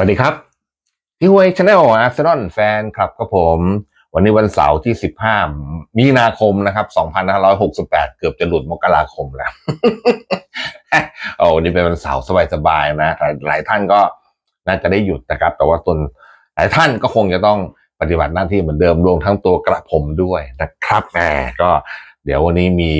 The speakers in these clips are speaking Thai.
สวัสดีครับที่หวยชาแนลอาร์เซนอลแฟนคลับครับผม วันนี้วันเสาร์ที่ 15 มีนาคมนะครับ 2568 เกือบจะหลุดมกราคมแล้วโอ้วันนี้เป็นวันเสาร์สบายๆนะหลายหลายท่านก็น่าจะได้หยุดนะครับ แต่ว่าตนหลายท่านก็คงจะต้องปฏิบัติหน้าที่เหมือนเดิมรวมทั้งตัวกระผมด้วยนะครับแหมก็เดี๋ยววันนี้มี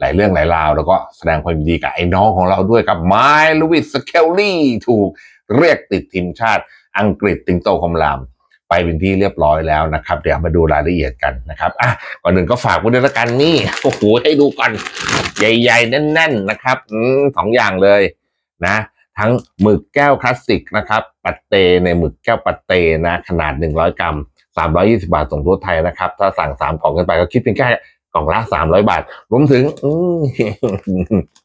หลายเรื่องหลายราว แล้วก็แสดงความดีกับไอ้น้องของเราด้วยกับไมล์ลูวิสสเคลลี่ถูก เรียกติดทีมชาติอังกฤษติงโตคมรามไปเป็นที่เรียบร้อยแล้วนะครับ เดี๋ยวมาดูรายละเอียดกันนะครับอะก่อนหนึ่งก็ฝากไว้ด้วยละกันนี่โอ้โหให้ดูก่อนใหญ่ๆ แน่น ๆนะครับอืมสองอย่างเลยนะ ทั้งหมึกแก้วคลาสสิกนะครับ ปัตเตในหมึกแก้วปัตเตนะ ขนาด 100 กรัม 320 บาทส่งทั่วไทยนะครับ ถ้าสั่ง 3 กล่องขึ้นไปก็คิดเป็นแค่กล่องละ 300 บาท รวมถึงอืม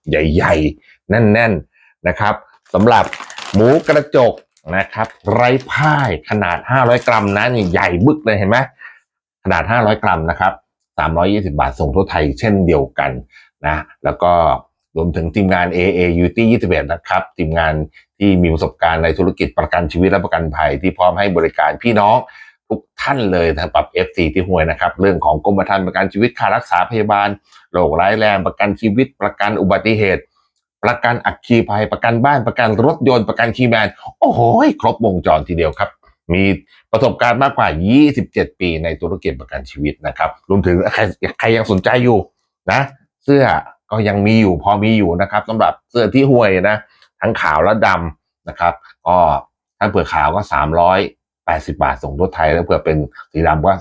ใหญ่ๆ แน่น ๆนะครับ สำหรับหมูกระจกนะครับ ไร้พ่ายขนาด 500 กรัมนะนี่ใหญ่บึกเลยเห็นไหมขนาด 500 กรัมนะครับ 320 บาทส่งทั่วไทยเช่นเดียวกันนะแล้วก็รวมถึงทีมงาน AA UT 21 นะครับ ทีมงานที่มีประสบการณ์ในธุรกิจประกันชีวิตและประกันภัยที่พร้อมให้บริการพี่น้องทุกท่านเลยสำหรับ FC ที่ห่วยนะครับ เรื่องของกรมธรรม์ประกันชีวิตค่ารักษาพยาบาลโรคร้ายแรงประกันชีวิตประกันอุบัติเหตุ ประกันอัคคีภัยประกันบ้านประกันรถยนต์ประกันคีย์แมนโอ้โหครบวงจรทีเดียวครับ มีประสบการณ์มากกว่า 27 ปีในธุรกิจประกันชีวิตนะครับรวมถึงใครใครยังสนใจอยู่นะ เสื้อก็ยังมีอยู่พอมีอยู่นะครับสำหรับเสื้อที่ห่วยนะ ทั้งขาวและดำนะครับ ก็ถ้าเผื่อขาวก็ 380 บาทส่งทั่วไทย แล้วเผื่อเป็นสีดำก็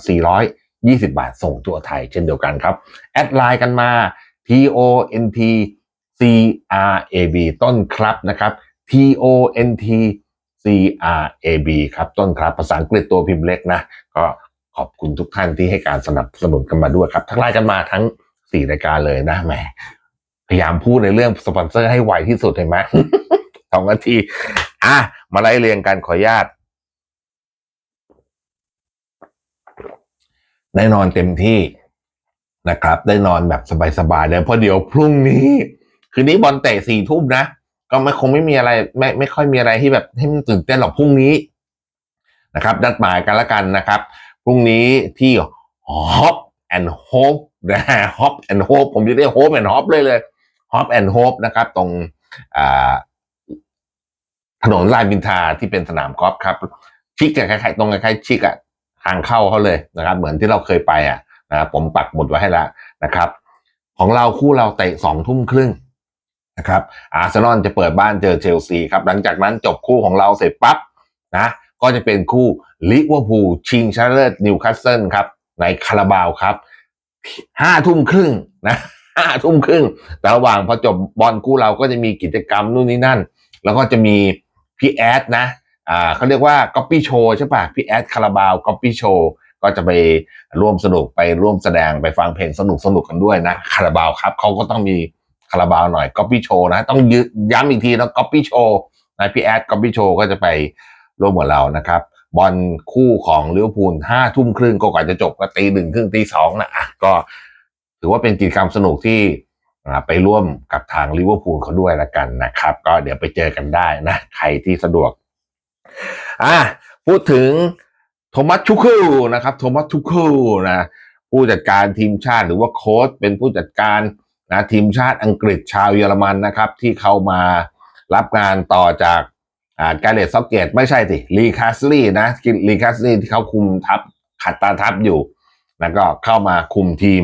420 บาทส่งทั่วไทย เช่นเดียวกันครับ แอดไลน์กันมา T O N T C R A B ต้นครับนะครับ T O N T C R A B ครับต้นครับภาษาอังกฤษตัวพิมพ์เล็กนะ ก็ขอบคุณทุกท่านที่ให้การสนับสนุนกันมาด้วยครับ ทักไลน์กันมาทั้ง4รายการเลยนะแหมพยายามพูดในเรื่องสปอนเซอร์ให้ไวที่สุดเห็นไหมสองนาที อะ มาไล่เรียงกันขออนุญาตได้นอนเต็มที่นะครับ ได้นอนแบบสบายๆเลยเพราะเดี๋ยวพรุ่งนี้ คืนนี้บอลเตะสี่ทุ่มนะ ก็ไม่คงไม่มีอะไร ไม่ไม่ค่อยมีอะไรที่แบบให้มันตื่นเต้นหรอกพรุ่งนี้นะครับนัดหมายกันละกันนะครับพรุ่งนี้ที่ Hop and Hope นะ Hop and Hope ผมจะเรียก Hope and Hop เลยเลย Hop and Hope นะครับ ตรงถนนลายบินทาที่เป็นสนามกอล์ฟครับ ชิกอะคล้ายๆตรงคล้ายๆชิกอะทางเข้าเขาเลยนะครับ เหมือนที่เราเคยไปอะนะผมปักหมดไว้ให้แล้วนะครับ ของเราคู่เราเตะสองทุ่มครึ่ง นะครับอาร์เซนอลจะเปิดบ้านเจอเชลซีครับหลังจากนั้นจบคู่ของเราเสร็จปั๊บนะก็จะเป็นคู่ลิเวอร์พูลชิงชนะเลิศนิวคาสเซิลครับในคาราบาวครับห้าทุ่มครึ่งนะห้าทุ่มครึ่งแต่ระหว่างพอจบบอลคู่เราก็จะมีกิจกรรมนู่นนี่นั่น แล้วก็จะมีพี่แอดนะอ่าเขาเรียกว่าก๊อปปี้โชว์ใช่ปะพี่แอดคาราบาวก๊อปปี้โชว์ก็จะไปร่วมสนุกไปร่วมแสดงไปฟังเพลงสนุกสนุกกันด้วยนะคาราบาวครับเขาก็ต้องมี คาราบาวหน่อยก๊อปปี้โชว์นะต้องย้ำอีกทีนะก๊อปปี้โชว์นะพี่แอดก๊อปปี้โชว์ก็จะไปร่วมกับเรานะครับบอลคู่ของลิเวอร์พูลห้าทุ่มครึ่งก็กว่าจะจบก็ตีหนึ่งครึ่งตีสองนะอะก็ถือว่าเป็นกิจกรรมสนุกที่ไปร่วมกับทางลิเวอร์พูลเขาด้วยละกันนะครับ ก็เดี๋ยวไปเจอกันได้นะ ใครที่สะดวก อะพูดถึงโทมัสทุคเคิลนะครับโทมัสทุคเคิลนะผู้จัดการทีมชาติหรือว่าโค้ชเป็นผู้จัดการ นะทีมชาติอังกฤษชาวเยอรมันนะครับ ที่เข้ามารับงานต่อจากอ่าการเลตซ็อกเกตไม่ใช่สิลีคาสลี่นะลีคาสลี่ที่เขาคุมทัพขัดตาทัพอยู่แล้วก็เข้ามาคุมทีม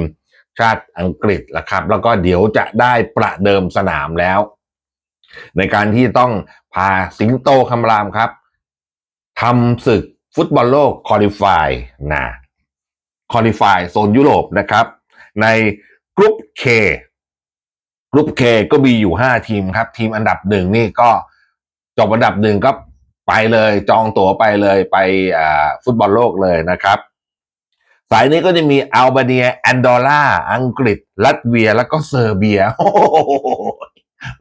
ชาติอังกฤษนะครับ แล้วก็เดี๋ยวจะได้ประเดิมสนามแล้ว ในการที่ต้องพาสิงโตคำรามครับทำศึกฟุตบอลโลกคอลิฟายนะคอลิฟายโซนยุโรปนะครับ ในกรุ๊ปเค กรุ๊ปเคก็มีอยู่ห้าทีมครับ ทีมอันดับหนึ่งนี่ก็จบอันดับหนึ่งก็ไปเลยจองตั๋วไปเลยไปฟุตบอลโลกเลยนะครับ สายนี้ก็จะมีอัลเบเนียแอนดอร่าอังกฤษ ลัตเวีย แล้วก็เซอร์เบียโอ้โห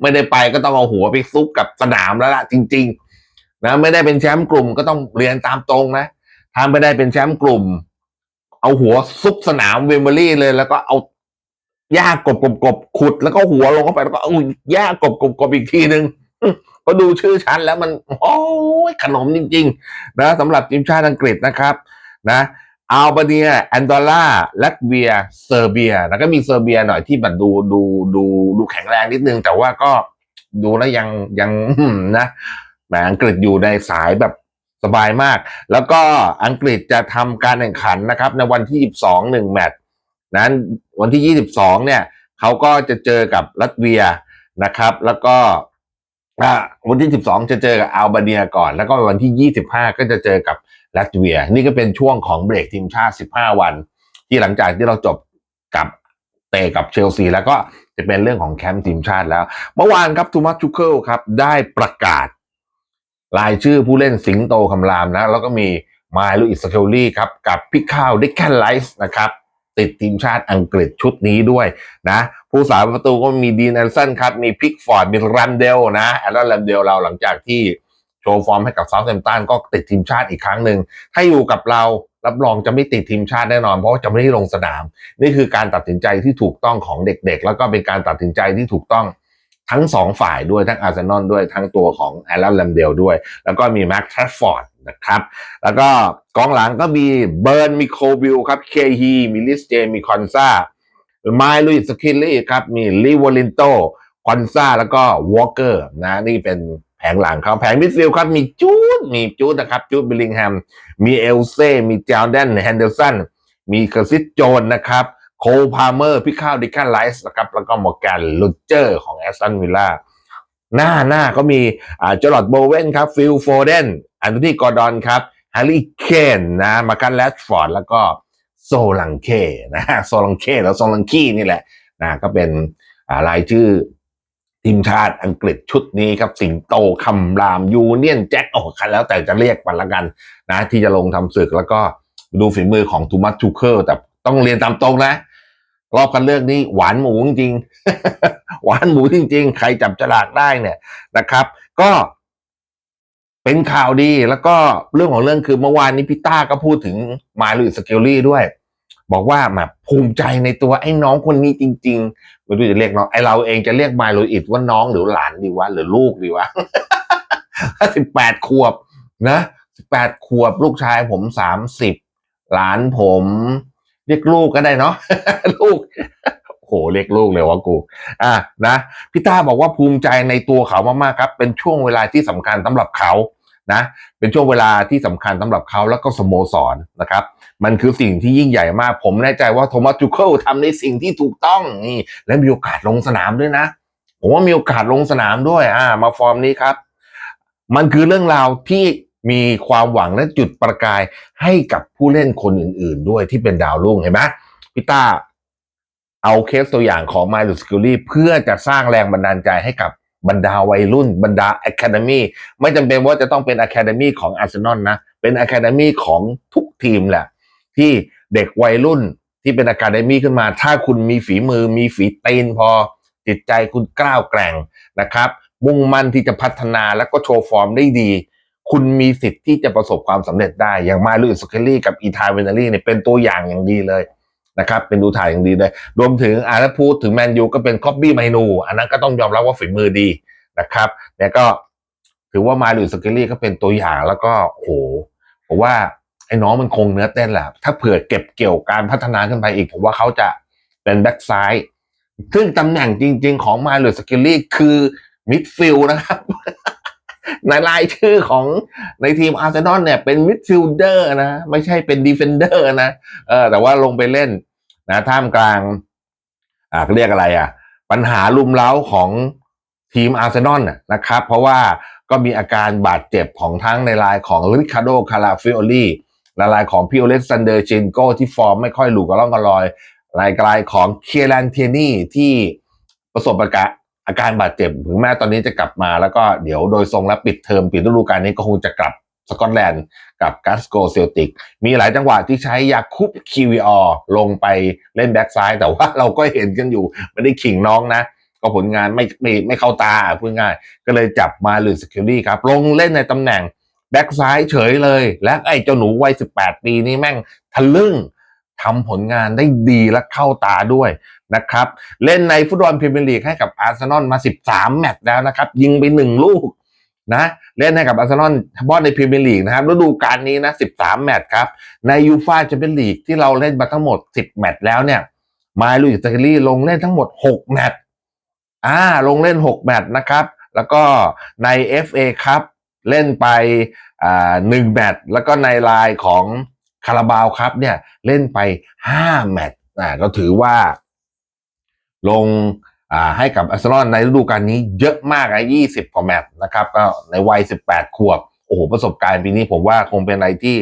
ไม่ได้ไปก็ต้องเอาหัวไปซุกกับสนามแล้วล่ะจริง ๆ นะไม่ได้เป็นแชมป์กลุ่มก็ต้องเรียนตามตรงนะถ้าไม่ได้เป็นแชมป์กลุ่ม เอาหัวซุกสนามเวมเบอรี่เลย แล้วก็เอา หญ้ากบกบกบขุดแล้วก็หัวลงเข้าไปแล้วก็เอาหญ้ากบกบกบอีกทีหนึ่งก็ดูชื่อชั้นแล้วมัน โอ้ยขนมจริง ๆ นะสำหรับทีมชาติอังกฤษนะครับ นะอัลเบเนียแอนดอร่าลัตเวีย เซอร์เบีย แล้วก็มีเซอร์เบียหน่อยที่แบบดูดูดูดูแข็งแรงนิดนึง แต่ว่าก็ดูแล้วยังยังนะแหมอังกฤษอยู่ในสายแบบสบายมาก แล้วก็อังกฤษจะทำการแข่งขันนะครับ ในวันที่22หนึ่งแมตช์ นั้นวันที่ 22 เนี่ยเขาก็จะเจอกับลัตเวียนะครับ แล้วก็วันที่ 12 จะเจอกับอัลเบเนียก่อน แล้วก็วันที่ 25 ก็จะเจอกับลัตเวีย นี่ก็เป็นช่วงของเบรกทีมชาติ 15 วัน ที่หลังจากที่เราจบกับเตะกับเชลซี แล้วก็จะเป็นเรื่องของแคมป์ทีมชาติแล้ว เมื่อวานครับทูมัสชูเคิลครับได้ประกาศรายชื่อผู้เล่นสิงโตคำรามนะ แล้วก็มีมายลุอิสเคลลี่ครับกับพิกข้าวดิกแคนไลส์นะครับ ติดทีมชาติอังกฤษชุดนี้ด้วยนะผู้สาประตูก็มีดีนแอนสันครับมีพิกฟอร์ดมีรันเดลนะแอรอนรันเดลเราหลังจากที่โชว์ฟอร์มให้กับเซาท์แฮมป์ตันก็ติดทีมชาติอีกครั้งหนึ่งถ้าอยู่กับเรารับรองจะไม่ติดทีมชาติแน่นอน เพราะว่าจะไม่ได้ลงสนาม นี่คือการตัดสินใจที่ถูกต้องของเด็กๆ แล้วก็เป็นการตัดสินใจที่ถูกต้องทั้งสองฝ่ายด้วยทั้งอาร์เซนอลด้วยทั้งตัวของแอรอนแลมเดลด้วย แล้วก็มีแม็กทรัฟฟอร์ด นะครับ แล้วก็กองหลังก็มีเบิร์นมีโคบิลครับเคฮีมีลิสเจมีคอนซาไมลุยสคิลลี่ครับมีลิวอลินโตคอนซาแล้วก็วอลเกอร์นะนี่เป็นแผงหลังเขาแผงมิดฟิลด์ครับมีจูดมีจูดนะครับจูดบิลลิงแฮมมีเอลเซ่มีจาวเดนแฮนเดอร์สันมีเคอร์ซิสโจนนะครับโคพาเมอร์พิคาวดิคันไลส์นะครับแล้วก็มอร์แกนลูเจอร์ของแอสตันวิลล่าหน้าหน้าก็มีอ่าจอร์ดโบเวนครับฟิลโฟเดน อันโทนีกอร์ดอนครับแฮร์รี่เคนนะมากันแรชฟอร์ดแล้วก็โซลังเคนะโซลังเคแล้วโซลังคีนี่แหละนะก็เป็นอ่ารายชื่อทีมชาติอังกฤษชุดนี้ครับ สิงโตคำรามยูเนียนแจ็คโอ้คันแล้วแต่จะเรียกมันละกันนะที่จะลงทำศึกแล้วก็ดูฝีมือของทูมัสทูเคิลแต่ต้องเรียนตามตรงนะ รอบคันเลือกนี้หวานหมูจริง หวานหมูจริง ๆ ใครจับฉลากได้เนี่ยนะครับ ก็ เป็นข่าวดีแล้วก็เรื่องของเรื่องคือเมื่อวานนี้พี่ต้าก็พูดถึงมาลุยสเกลลี่ด้วย บอกว่าแบบภูมิใจในตัวไอ้น้องคนนี้จริงๆไม่รู้จะเรียกน้องไอ้เราเองจะเรียกมาลุยอิดว่าน้องหรือหลานดีวะหรือลูกดีวะสิบแปดขวบนะสิบแปดขวบลูกชายผมสามสิบหลานผม เรียกลูกก็ได้เนาะลูก หเรียกลูกเลยวะกู อะนะพี่ต้าบอกว่าภูมิใจในตัวเขามากๆครับ เป็นช่วงเวลาที่สำคัญสำหรับเขานะเป็นช่วงเวลาที่สำคัญสำหรับเขาแล้วก็สโมสรนะครับ มันคือสิ่งที่ยิ่งใหญ่มาก ผมแน่ใจว่าโทมัสจูเคิลทำในสิ่งที่ถูกต้องนี่และมีโอกาสลงสนามด้วยนะ ผมว่ามีโอกาสลงสนามด้วยอ่ามาฟอร์มนี้ครับ มันคือเรื่องราวที่มีความหวังและจุดประกายให้กับผู้เล่นคนอื่น ๆ ด้วยที่เป็นดาวรุ่งเห็นไหมพี่ต้า เอาเคสตัวอย่างของไมลูสกิลลี่เพื่อจะสร้างแรงบันดาลใจให้กับบรรดาวัยรุ่น บรรดาอะคาเดมีไม่จำเป็นว่าจะต้องเป็นอะคาเดมีของอาร์เซนอลนะ เป็นอะคาเดมีของทุกทีมแหละ ที่เด็กวัยรุ่นที่เป็นอะคาเดมีขึ้นมา ถ้าคุณมีฝีมือมีฝีตีนพอ จิตใจคุณกล้าวแกร่งนะครับ มุ่งมั่นที่จะพัฒนาแล้วก็โชว์ฟอร์มได้ดี คุณมีสิทธิ์ที่จะประสบความสำเร็จได้อย่างมาลุยสเคลลี่กับอีธาเวนารีเนี่ยเป็นตัวอย่างอย่างดีเลย นะครับเป็นดูถ่ายอย่างดีเลย รวมถึงอาถ้าพูดถึงแมนยูก็เป็นคอบบี้ไมนูอันนั้นก็ต้องยอมรับว่าฝีมือดีนะครับเนี่ยก็ถือว่ามาลุยสเคลลี่ก็เป็นตัวอย่างแล้วก็โอ้โหผมว่าไอ้น้องมันคงเนื้อเต้นแหละ ถ้าเผื่อเก็บเกี่ยวการพัฒนาขึ้นไปอีก ผมว่าเขาจะเป็นแบ็กซ้ายซึ่งตำแหน่งจริง ๆ ของมาลุยสกิลลี่คือมิดฟิลด์นะครับ ในรายชื่อของในทีมอาร์เซนอลเนี่ยเป็นมิดฟิลเดอร์นะไม่ใช่เป็นดีเฟนเดอร์นะเออแต่ว่าลงไปเล่นนะท่ามกลางอ่าเรียกอะไรอะ ปัญหาลุมเล้าของทีมอาร์เซนอลนะครับ เพราะว่าก็มีอาการบาดเจ็บของทั้งในรายของริคาร์โดคาราฟิโอลีและรายของพิโอเลสซันเดอร์เชนโกที่ฟอร์มไม่ค่อยหลุกระล่องกระลอยรายกลายของเคียรันเทียนี่ที่ประสบอากา อาการบาดเจ็บถึงแม้ตอนนี้จะกลับมาแล้วก็เดี๋ยวโดยทรงแล้วปิดเทอมปิดฤดูกาลนี้ก็คงจะกลับสกอตแลนด์กับกัสโกเซลติก มีหลายจังหวะที่ใช้ยาคุปคิวิออลงไปเล่นแบ็กซ้าย แต่ว่าเราก็เห็นกันอยู่ ไม่ได้ขิงน้องนะ ก็ผลงานไม่ไม่ไม่เข้าตาพูดง่าย ก็เลยจับมาหรือสกิลลี่ครับ ลงเล่นในตำแหน่งแบ็กซ้ายเฉยเลย และไอ้เจ้าหนูวัย 18 ปีนี้แม่งทะลึ่งทำผลงานได้ดีและเข้าตาด้วย นะครับ เล่นในฟุตบอลพรีเมียร์ลีกให้กับอาร์เซนอลมา 13 แมตช์แล้วนะครับ ยิงไปหนึ่งลูกนะเล่นให้กับอาร์เซนอลเฉพาะในพรีเมียร์ลีกนะครับฤดูกาลนี้นะ 13 แมตช์ครับ ในยูฟ่าแชมเปี้ยนลีกที่เราเล่นมาทั้งหมด 10 แมตช์แล้วเนี่ยมาลุยสเกลี่ลงเล่นทั้งหมด 6 แมตช์อ่าลงเล่น 6 แมตช์นะครับ แล้วก็ใน FA ครับเล่นไปอ่าหนึ่งแมตช์แล้วก็ในไลน์ของคาราบาวครับเนี่ยเล่นไป 5 แมตช์อ่าก็ถือว่า ลงให้กับอาร์เซนอลในฤดูกาลนี้เยอะมากนะ20 กว่าแมตช์นะครับก็ในวัย 18 ขวบ โอ้โห ประสบการณ์ปีนี้ผมว่าคงเป็นอะไรที่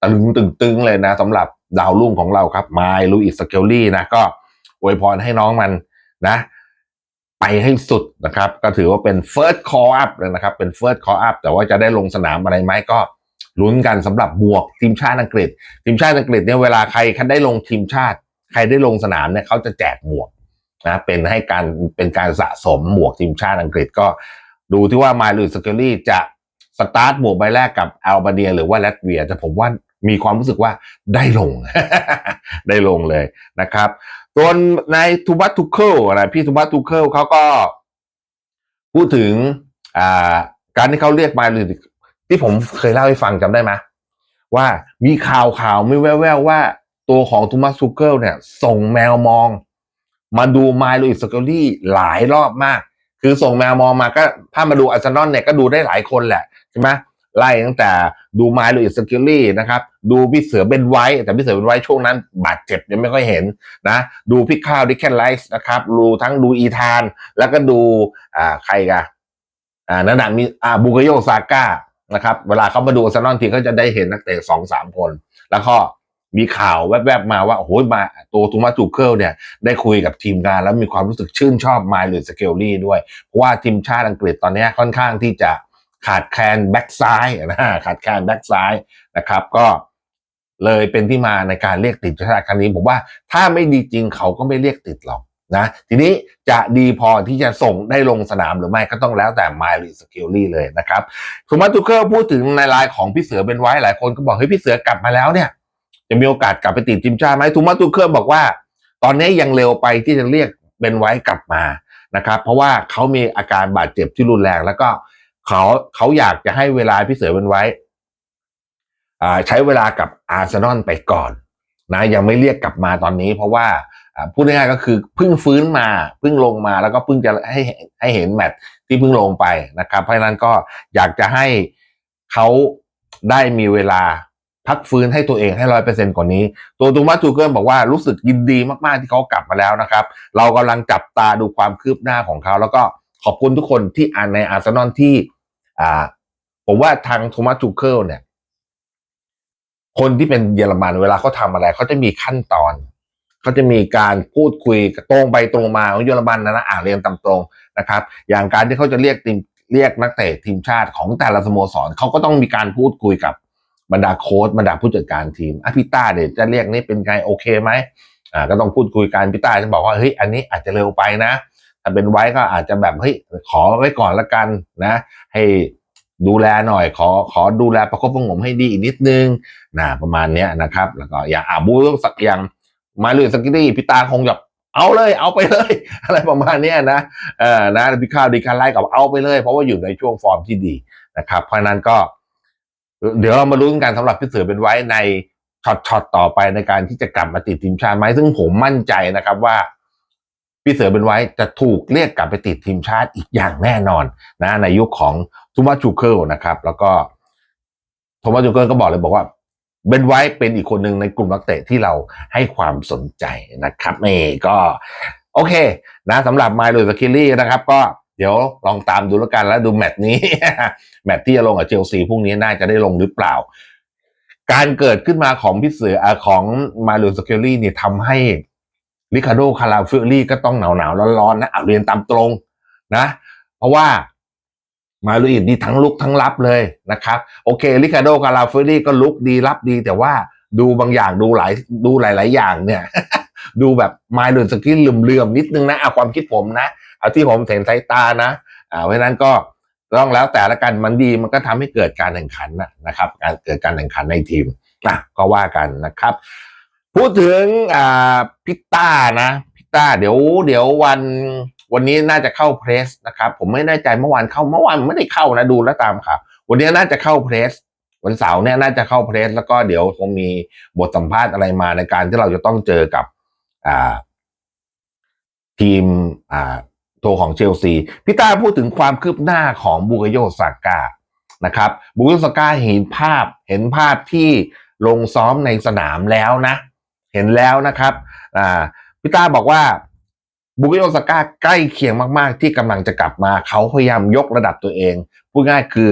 ตะลึงตึงตึงเลยนะสำหรับดาวรุ่งของเราครับไมล์ลูอิสสเกลลี่นะก็อวยพรให้น้องมันนะ ไปให้สุดนะครับ ก็ถือว่าเป็น first call up เลยนะครับ เป็น first call up แต่ว่าจะได้ลงสนามอะไรไหมก็ลุ้นกันสำหรับหมวกทีมชาติอังกฤษ ทีมชาติอังกฤษเนี่ยเวลาใครคันได้ลงทีมชาติ ใครได้ลงสนามเนี่ยเขาจะแจกหมวก นะเป็นให้การเป็นการสะสมหมวกทีมชาติอังกฤษก็ดูที่ว่ามาลูสเกลลี่จะสตาร์ทหมวกใบแรกกับอัลบาเนียหรือว่าแลตเวียแต่ผมว่ามีความรู้สึกว่าได้ลง ได้ลงเลยนะครับตัวนในทูบัตทูเคิลนะพี่ทูบัตทูเคิลเขาก็พูดถึงการที่เขาเรียกมาลูที่ผมเคยเล่าให้ฟังจำได้ไหมว่ามีข่าวข่าวไม่แว่วๆว่าตัวของทูมัสทูเคิลเนี่ย ส่งแมวมอง มาดูไมล์ลูอิสสเกลลี่หลายรอบมาก คือส่งแมวมองมาก็ถ้ามาดูอาร์เซนอลเนี่ยก็ดูได้หลายคนแหละใช่ไหมไล่ตั้งแต่ดูไมล์ลูอิสสเกลลี่นะครับ ดูพี่เสือเบนไว้ แต่พี่เสือเบนไว้ช่วงนั้น บาดเจ็บยังไม่ค่อยเห็นนะ ดูพี่ข้าวดิแคนไลส์นะครับดูทั้งดูอีธาน แล้วก็ดูอ่าใครกันอ่านั่นนะมีอ่าบุกโยซาก้านะครับ เวลาเขามาดูอาร์เซนอลทีเขาจะได้เห็นนักเตะสองสามคน แล้วก็ มีข่าวแวบๆมาว่าโอ้โหมาตัวทูมาจูเคิลเนี่ยได้คุยกับทีมงานแล้วมีความรู้สึกชื่นชอบไมล์หรือสเกลลี่ด้วยเพราะว่าทีมชาติอังกฤษตอนนี้ค่อนข้างที่จะขาดแคลนแบ็กซ้ายนะขาดแคลนแบ็กซ้ายนะครับ ก็เลยเป็นที่มาในการเรียกติดชาติครั้งนี้ผมว่าถ้าไม่ดีจริงเขาก็ไม่เรียกติดหรอกนะทีนี้จะดีพอที่จะส่งได้ลงสนามหรือไม่ก็ต้องแล้วแต่ไมล์หรือสเกลลี่เลยนะครับทูมาจูเคิลพูดถึงในไลน์ของพี่เสือเป็นไว้หลายคนก็บอกเฮ้ยพี่เสือกลับมาแล้วเนี่ย จะมีโอกาสกลับไปติดทีมชาติไหมทูมาตูเคิลบอกว่า ตอนนี้ยังเร็วไปที่จะเรียกเบนไว้กลับมานะครับ เพราะว่าเขามีอาการบาดเจ็บที่รุนแรง แล้วก็เขาเขาอยากจะให้เวลาพี่เสือเบนไว้ใช้เวลากับอาร์เซนอลไปก่อนนะยังไม่เรียกกลับมาตอนนี้ เพราะว่าพูดง่ายๆก็คือเพิ่งฟื้นมาเพิ่งลงมาแล้วก็เพิ่งจะให้ให้เห็นแมตช์ที่เพิ่งลงไปนะครับ เพราะฉะนั้นก็อยากจะให้เขาได้มีเวลา พักฟื้นให้ตัวเองให้ร้อยเปอร์เซ็นต์กว่านี้ ตัวตูมาจูเกิลบอกว่ารู้สึกยินดีมากๆที่เขากลับมาแล้วนะครับ เรากำลังจับตาดูความคืบหน้าของเขา แล้วก็ขอบคุณทุกคนที่อ่านในอาร์เซนอลที่อ่าผมว่าทางโทมัสจูเกิลเนี่ย คนที่เป็นเยอรมันเวลาเขาทำอะไรเขาจะมีขั้นตอนเขาจะมีการพูดคุยตรงไปตรงมาของเยอรมันนะนะอ่านเรียนตามตรงนะครับ อย่างการที่เขาจะเรียกทีมเรียกนักเตะทีมชาติของแต่ละสโมสรเขาก็ต้องมีการพูดคุยกับ บรรดาโค้ชบรรดาผู้จัดการทีมอะพี่ต้าเดี๋ยวจะเรียกนี่เป็นไงโอเคไหมอ่าก็ต้องพูดคุยกันพี่ต้าจะบอกว่าเฮ้ยอันนี้อาจจะเร็วไปนะ ถ้าเป็นไว้ก็อาจจะแบบเฮ้ยขอไว้ก่อนละกันนะ ให้ดูแลหน่อยขอขอดูแลประคบประงมให้ดีอีกนิดนึงนะประมาณเนี้ยนะครับ แล้วก็อย่างอาบูต้องสักอย่างมาเลยสกิตี้พี่ตาคงแบบเอาเลยเอาไปเลย อะไรประมาณนี้นะเออนะพี่ข้าวดีการไล่กับเอาไปเลย เพราะว่าอยู่ในช่วงฟอร์มที่ดีนะครับ เพราะนั้นก็ เดี๋ยวเรามาลุ้นกันสำหรับพี่เสือเป็นไว้ในช็อตช็อตต่อไปในการที่จะกลับมาติดทีมชาติไหมซึ่งผมมั่นใจนะครับว่าพี่เสือเป็นไว้จะถูกเรียกกลับไปติดทีมชาติอีกอย่างแน่นอนนะในยุคของทูมาจูเคิลนะครับ แล้วก็โทมัสจูเคิลก็บอกเลยบอกว่าเบนไว้เป็นอีกคนหนึ่งในกลุ่มนักเตะที่เราให้ความสนใจนะครับนี่ก็ โอเค นะสำหรับไมล์ลูสกิลลี่นะครับก็ เดี๋ยวลองตามดูแล้วกันแล้วดูแมตช์นี้ แมตช์ที่จะลงกับเชลซีพรุ่งนี้น่าจะได้ลงหรือเปล่า การเกิดขึ้นมาของพี่เสืออของมาลูสเกลลี่เนี่ยทำให้ริคาโดคาราฟิลลี่ก็ต้องหนาวหนาวๆร้อนๆนะอะเรียนตามตรงนะ เพราะว่ามาลูอิดนี่ทั้งลุกทั้งรับเลยนะครับ โอเคริคาโดคาราฟิลลี่ก็ลุกดีรับดี แต่ว่าดูบางอย่างดูหลายดูหลาย ๆ อย่างเนี่ย ดูแบบมาลูสกิลเหลื่อมๆนิดนึงนะเอาความคิดผมนะ เอาที่ผมเห็นสายตานะอ่าเพราะนั้นก็ต้องแล้วแต่ละกันมันดีมันก็ทำให้เกิดการแข่งขันนะนะครับ การเกิดการแข่งขันในทีมนะก็ว่ากันนะครับ พูดถึงอ่าพิต้านะพิต้าเดี๋ยวเดี๋ยววันวันนี้น่าจะเข้าเพรสนะครับ ผมไม่แน่ใจเมื่อวานเข้าเมื่อวานไม่ได้เข้านะดูแล้วตามข่าววันนี้น่าจะเข้าเพรสวันเสาร์เนี่ยน่าจะเข้าเพรส แล้วก็เดี๋ยวคงมีบทสัมภาษณ์อะไรมาในการที่เราจะต้องเจอกับอ่าทีมอ่า ตัวของเชลซีพี่ต้าพูดถึงความคืบหน้าของบูกโยซาก้านะครับบูกโยซาก้าเห็นภาพเห็นภาพที่ลงซ้อมในสนามแล้วนะ เห็นแล้วนะครับอ่าพี่ต้าบอกว่าบุกโยซาก้าใกล้เคียงมากๆ ที่กำลังจะกลับมา เขาพยายามยกระดับตัวเอง พูดง่ายคือ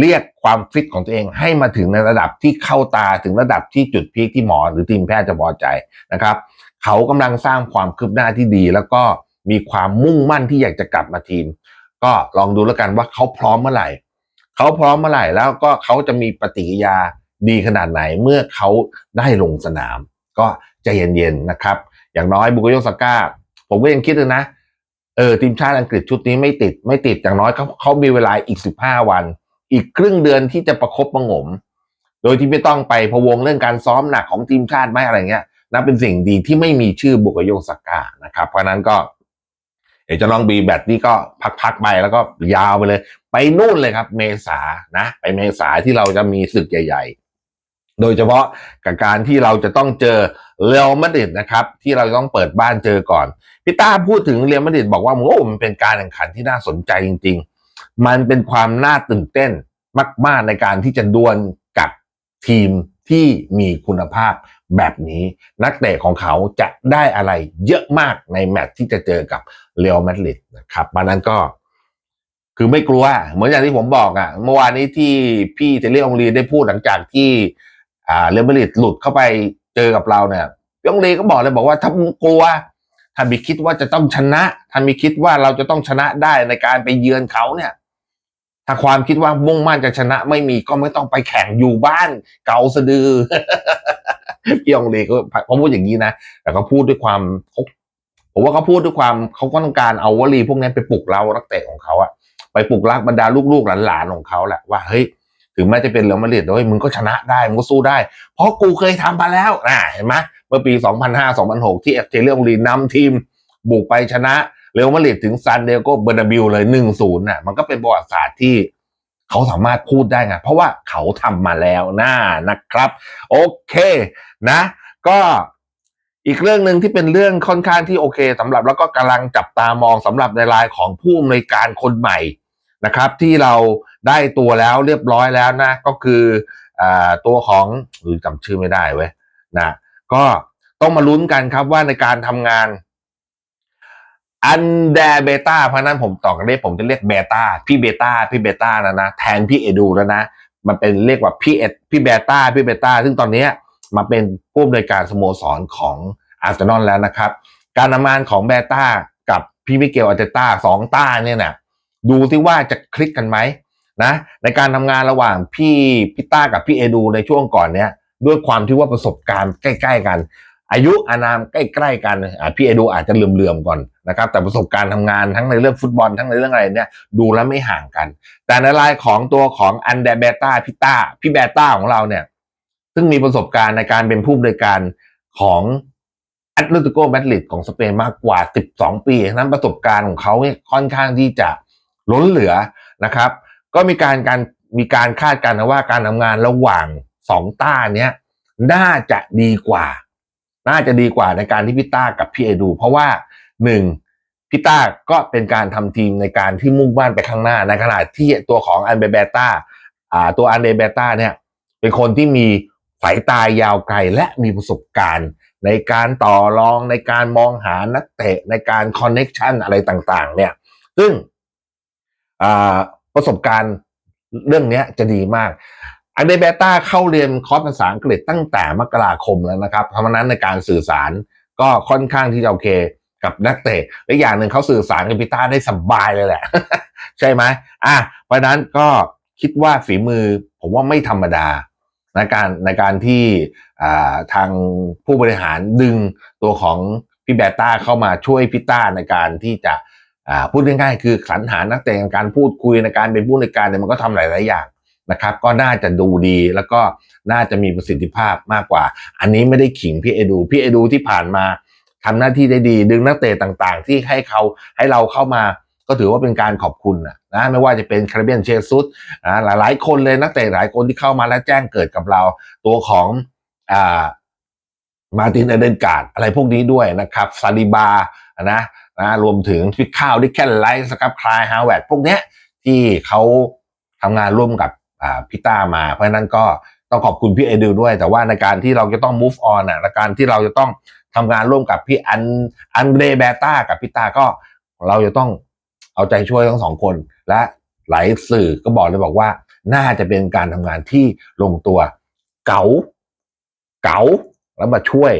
เรียกความฟิตของตัวเองให้มาถึงในระดับที่เข้าตาถึงระดับที่จุดพีคที่หมอหรือทีมแพทย์จะพอใจนะครับ เขากำลังสร้างความคืบหน้าที่ดี แล้วก็ มีความมุ่งมั่นที่อยากจะกลับมาทีม ก็ลองดูแล้วกันว่าเขาพร้อมเมื่อไหร่เขาพร้อมเมื่อไหร่แล้วก็เขาจะมีปฏิกิริยาดีขนาดไหนเมื่อเขาได้ลงสนาม ก็ใจเย็นๆนะครับ อย่างน้อยบุกโยซาก้า ผมก็ยังคิดเลยนะเออทีมชาติอังกฤษชุดนี้ไม่ติดไม่ติดอย่างน้อยเขาเขามีเวลาอีกสิบห้าวัน อีกครึ่งเดือนที่จะประคบประงม โดยที่ไม่ต้องไปพะวงเรื่องการซ้อมหนักของทีมชาติไม่อะไรเงี้ยนับเป็นสิ่งดีที่ไม่มีชื่อบุกโยซาก้านะครับ เพราะนั้นก็ เดี๋ยวจะลองบีแบตนี่ก็พักๆไปแล้วก็ยาวไปเลย ไปนู่นเลยครับ เมษานะ ไปเมษาที่เราจะมีศึกใหญ่ ๆ โดยเฉพาะกับการที่เราจะต้องเจอเรอัลมาดริดนะครับ ที่เราต้องเปิดบ้านเจอก่อนพี่ต้าพูดถึงเรอัลมาดริดบอกว่าโอ้มันเป็นการแข่งขันที่น่าสนใจจริง ๆ มันเป็นความน่าตื่นเต้นมาก ๆในการที่จะดวลกับทีมที่มีคุณภาพ แบบนี้นักเตะของเขาจะได้อะไรเยอะมากในแมตช์ที่จะเจอกับเรอัลมาดริดนะครับมานั้นก็คือไม่กลัว เหมือนอย่างที่ผมบอกอะ่ะ เมื่อวานนี้ที่พี่เทเลองรีได้พูดหลังจากที่อ่าเรอัลมาดริดหลุดเข้าไปเจอกับเราเนี่ยพี่องรีก็บอกเลยบอกว่าถ้ามึงกลัวถ้ามีคิดว่าจะต้องชนะถ้ามีคิดว่าเราจะต้องชนะได้ในการไปเยือนเขาเนี่ย ถ้าความคิดว่ามุ่งมั่นจะชนะไม่มีก็ไม่ต้องไปแข่งอยู่บ้าน เกาสะดือ พี่องรีก็เขาพูดอย่างนี้นะ แต่เขาพูดด้วยความเขาผมว่าเขาพูดด้วยความเขาก็ต้องการเอาวลีพวกนี้ไปปลุกเรานักเตะของเขาอะไปปลุกรักบรรดาลูกๆหลานๆของเขาแหละว่าเฮ้ยถึงแม้จะเป็นเรอัลมาดริดเฮ้ยมึงก็ชนะได้มึงก็สู้ได้ เพราะกูเคยทำมาแล้วนะเห็นไหมเมื่อปี 2005-2006 ที่เอฟเจเรียลมาดริดนำทีม บุกไปชนะเรอัลมาดริดถึงซานเดโกเบอร์นาบิลเลย 1-0น่ะมันก็เป็นประวัติศาสตร์ที่ เขาสามารถพูดได้ไงเพราะว่าเขาทำมาแล้วน่านะครับ โอเคนะ ก็อีกเรื่องหนึ่งที่เป็นเรื่องค่อนข้างที่โอเคสำหรับแล้วก็กำลังจับตามองสำหรับในรายของผู้อำนวยการคนใหม่นะครับ ที่เราได้ตัวแล้วเรียบร้อยแล้วนะ ก็คืออตัวของหรือจำชื่อไม่ได้เว้ยนะก็ต้องมาลุ้นกันครับว่าในการทำงาน อันแดเบต้าเพราะนั้นผมต่อกันเรียกผมจะเรียกเบต้าพี่เบต้าพี่เบต้านะนะแทนพี่เอดูแล้วนะ มันเป็นเรียกว่าพี่เอพี่เบต้าพี่เบต้าซึ่งตอนนี้มาเป็นผู้อำนวยการสโมสรของอาร์เซนอลแล้วนะครับ การทำงานของเบต้ากับพี่มิเกลอาร์เตต้าสองต้าเนี่ยนะดูที่ว่าจะคลิกกันไหมนะในการทำงานระหว่างพี่พี่ต้ากับพี่เอดูในช่วงก่อนเนี้ยด้วยความที่ว่าประสบการณ์ใกล้ ๆ กัน อายุอานามใกล้ๆกันอ่าพี่เอดูอาจจะเลื่อมๆก่อนนะครับแต่ประสบการณ์ทำงานทั้งในเรื่องฟุตบอลทั้งในเรื่องอะไรเนี่ยดูแล้วไม่ห่างกัน แต่ในรายของตัวของอันเดเบต้าพี่ต้าพี่เบต้าของเราเนี่ยซึ่งมีประสบการณ์ในการเป็นผู้บริการของแอตเลติโกแมดริดของสเปนมากกว่า 12 ปีนั้นประสบการณ์ของเขาเนี่ยค่อนข้างที่จะล้นเหลือนะครับ ก็มีการการมีการคาดการณ์ว่าการทำงานระหว่างสองต้าเนี้ยน่าจะดีกว่า น่าจะดีกว่าในการที่พี่ต้ากับพี่เอดู เพราะว่าหนึ่งพี่ต้าก็เป็นการทำทีมในการที่มุ่งมั่นไปข้างหน้าในขณะที่ตัวของอันเบเบต้าอ่าตัวอันเดเบต้าเนี่ยเป็นคนที่มีสายตายาวไกลและมีประสบการณ์ ในการต่อรองในการมองหานักเตะในการคอนเน็กชันอะไรต่างๆ เนี่ย ซึ่งประสบการณ์เรื่องนี้จะดีมาก อันเดเบต้าเข้าเรียนคอร์สภาษาอังกฤษตั้งแต่มกราคมแล้วนะครับเพราะนั้นในการสื่อสารก็ค่อนข้างที่จะโอเคกับนักเตะและอย่างหนึ่งเขาสื่อสารกับพิต้าได้สบายเลยแหละ ใช่ไหมอะเพราะนั้นก็คิดว่าฝีมือผมว่าไม่ธรรมดาในการในการที่ทางผู้บริหารดึงตัวของพี่เบต้าเข้ามาช่วยพิต้าในการที่จะพูดง่ายๆคือสรรหานักเตะในการพูดคุยในการเป็นผู้ในการเนี่ยมันก็ทำหลายๆอย่าง นะครับ ก็น่าจะดูดีแล้วก็น่าจะมีประสิทธิภาพมากกว่า อันนี้ไม่ได้ขิงพี่เอดู พี่เอดูที่ผ่านมาทำหน้าที่ได้ดี ดึงนักเตะต่างๆ ที่ให้เขาให้เราเข้ามาก็ถือว่าเป็นการขอบคุณนะไม่ว่าจะเป็นคาร์เบียนเชซุสนะหลายๆคนเลยนักเตะหลายคนที่เข้ามาและแจ้งเกิดกับเรา ตัวของอ่ามาตินเอเดนการ์ดอะไรพวกนี้ด้วยนะครับซาลิบานะนะรวมถึงพิกข้าวดิแคนไลท์สกับคลายฮาวเวิร์ดพวกเนี้ยที่เขาทำงานร่วมกับ พิต้ามา เพราะนั้นก็ต้องขอบคุณพี่เอดิวด้วย แต่ว่าในการที่เราจะต้อง move on อะในการที่เราจะต้องทำงานร่วมกับพี่อันอันเดรเบต้ากับพิต้าก็เราจะต้องเอาใจช่วยทั้งสองคน และหลายสื่อก็บอกเลยบอกว่า น่าจะเป็นการทำงานที่ลงตัวเก๋าเก๋าแล้วมาช่วย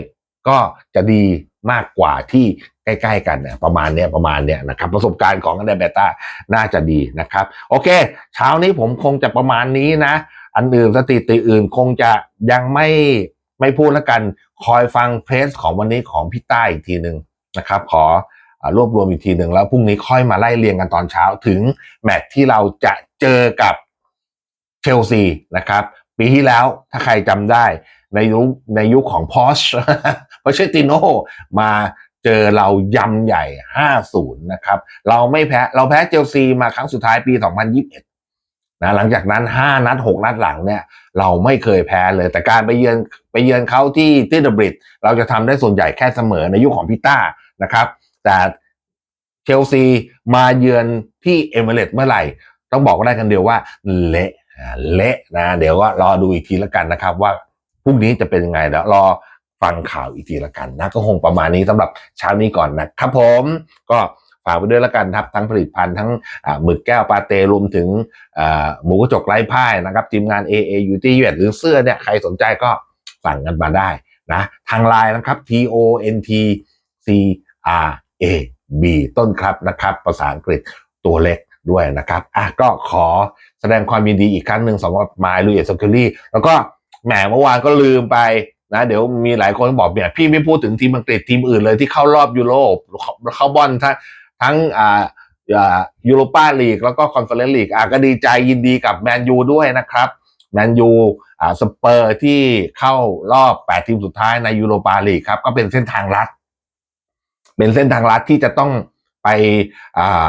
ก็จะดี มากกว่าที่ใกล้ๆกันเนี่ยประมาณเนี้ยประมาณเนี้ยนะครับประสบการณ์ของอันเดอร์เบต้าน่าจะดีนะครับ โอเค เช้านี้ผมคงจะประมาณนี้นะ อันอื่นสถิติอื่นคงจะยังไม่ไม่พูดแล้วกันคอยฟังเพลสของวันนี้ของพี่ต้าอีกทีหนึ่งนะครับ ขอรวบรวมอีกทีหนึ่งแล้วพรุ่งนี้ค่อยมาไล่เรียงกันตอนเช้าถึงแมตช์ที่เราจะเจอกับเชลซีนะครับ ปีที่แล้วถ้าใครจำได้ในยุคในยุคของพอช พอเชติโนมาเจอเรายำใหญ่ 5-0 นะครับ เราไม่แพ้เราแพ้เชลซีมาครั้งสุดท้ายปี 2021นะหลังจากนั้น 5 นัด 6 นัดหลังเนี่ย เราไม่เคยแพ้เลย แต่การไปเยือนไปเยือนเขาที่ที่เดอะบริดเราจะทำได้ส่วนใหญ่แค่เสมอในยุคของพิต้านะครับ แต่เชลซีมาเยือนที่เอมิเรต์เมื่อไหร่ ต้องบอกได้กันเดียวว่า เละเละนะ เดี๋ยวก็รอดูอีกทีและกันนะครับ ว่าพรุ่งนี้จะเป็นยังไงแล้วรอ ฟังข่าวอีกทีละกันนะก็คงประมาณนี้สำหรับเช้านี้ก่อนนะครับผมก็ฝากไปด้วยละกันครับทั้งผลิตภัณฑ์ทั้งหมึกแก้วปาเตรวมถึงหมูกระจกไร้พ่ายนะครับทีมงาน AA อยู่ที่เวียดหรือเสื้อเนี่ยใครสนใจก็สั่งกันมาได้นะทางไลน์นะครับ T O N T C R A B ต้นครับนะครับภาษาอังกฤษตัวเล็กด้วยนะครับอะก็ขอแสดงความยินดีอีกครั้งหนึ่งสำหรับมายลุยเอสโซคิลี่แล้วก็แหมเมื่อวานก็ลืมไป นะเดี๋ยวมีหลายคนบอกเนี่ยพี่ไม่พูดถึงทีมอังกฤษทีมอื่นเลยที่เข้ารอบยูโรเข้าบอลทั้งทั้งอ่ายูโรปาลีกแล้วก็คอนเฟอเรนซ์ลีกอะก็ดีใจยินดีกับแมนยูด้วยนะครับแมนยูอ่าสเปอร์ที่เข้ารอบ 8 ทีมสุดท้ายในยูโรปาลีกครับ ก็เป็นเส้นทางลัด เป็นเส้นทางลัดที่จะต้องไปอ่า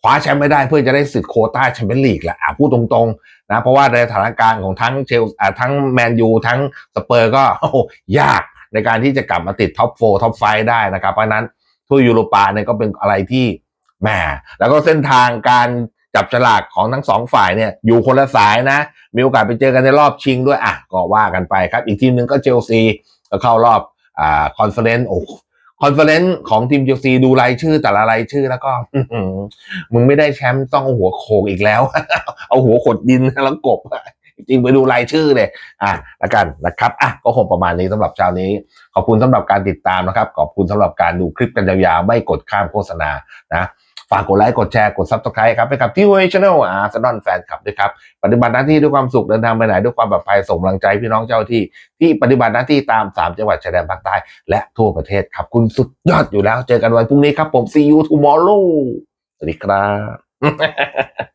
คว้าแชมป์ไม่ได้เพื่อจะได้สิทธิ์โคต้าแชมเปี้ยนลีกแหละอะพูดตรงๆ นะเพราะว่าในสถานการณ์ของทั้งเชลทั้งแมนยูทั้งสเปอร์ก็ยากในการที่จะกลับมาติดท็อปโฟท็อปไฟได้นะครับ เพราะนั้นทั่วยูโรปาเนี่ยก็เป็นอะไรที่แหมแล้วก็เส้นทางการจับฉลากของทั้งสองฝ่ายเนี่ยอยู่คนละสายนะ มีโอกาสไปเจอกันในรอบชิงด้วยอะก็ว่ากันไปครับ อีกทีมหนึ่งก็เชลซีก็เข้ารอบอ่าคอนเฟอเรนซ์โอ้ คอนเฟอเรนซ์ของทีมเชลซีดูรายชื่อแต่ละรายชื่อแล้วก็มึงไม่ได้แชมป์ต้องเอาหัวโขกอีกแล้ว เอาหัวขดดินแล้วกบจริงไปดูรายชื่อเลยอะละกันนะครับอะก็คงประมาณนี้สำหรับเช้านี้ ขอบคุณสำหรับการติดตามนะครับ ขอบคุณสำหรับการดูคลิปกันยาวๆไม่กดข้ามโฆษณานะ ฝากกดไลค์กดแชร์กดซับสไครต์ครับไปกับที่วีชแนลอาร์ซนอนแฟนคลับด้วยครับปฏิบัติหน้าที่ด้วยความสุขเดินทางไปไหนด้วยความปลอดภัยส่งกำลังใจพี่น้องเจ้าที่ที่ปฏิบัติหน้าที่ตาม 3 จังหวัดชายแดนภาคใต้และทั่วประเทศครับคุณสุดยอดอยู่แล้ว เจอกันวันพรุ่งนี้ครับผม see you tomorrow สวัสดีครับ